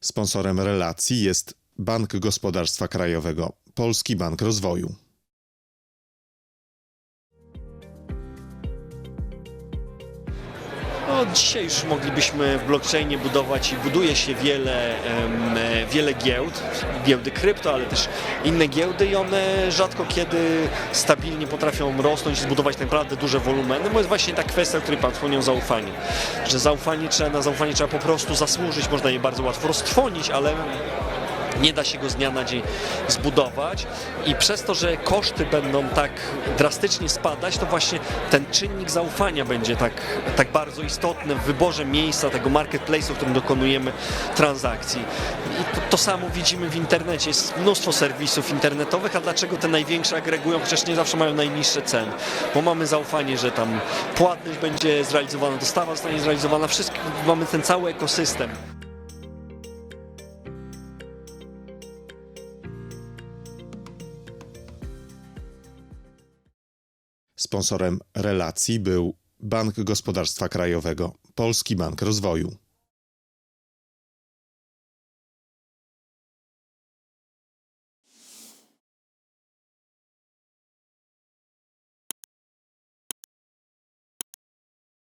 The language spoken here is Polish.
Sponsorem relacji jest Bank Gospodarstwa Krajowego, Polski Bank Rozwoju. No, dzisiaj już moglibyśmy w blockchainie budować i buduje się wiele, e, wiele giełd, giełdy krypto, ale też inne giełdy i one rzadko kiedy stabilnie potrafią rosnąć i zbudować naprawdę duże wolumeny, bo jest właśnie ta kwestia, o której Pan wspomniał, zaufanie. Że zaufanie trzeba, na zaufanie trzeba po prostu zasłużyć, można je bardzo łatwo roztrwonić, ale nie da się go z dnia na dzień zbudować i przez to, że koszty będą tak drastycznie spadać, to właśnie ten czynnik zaufania będzie tak, tak bardzo istotny w wyborze miejsca tego marketplace'u, w którym dokonujemy transakcji. I to, to samo widzimy w internecie. Jest mnóstwo serwisów internetowych, a dlaczego te największe agregują, chociaż nie zawsze mają najniższe ceny? Bo mamy zaufanie, że tam płatność będzie zrealizowana, dostawa zostanie zrealizowana, wszystko, mamy ten cały ekosystem. Sponsorem relacji był Bank Gospodarstwa Krajowego, Polski Bank Rozwoju.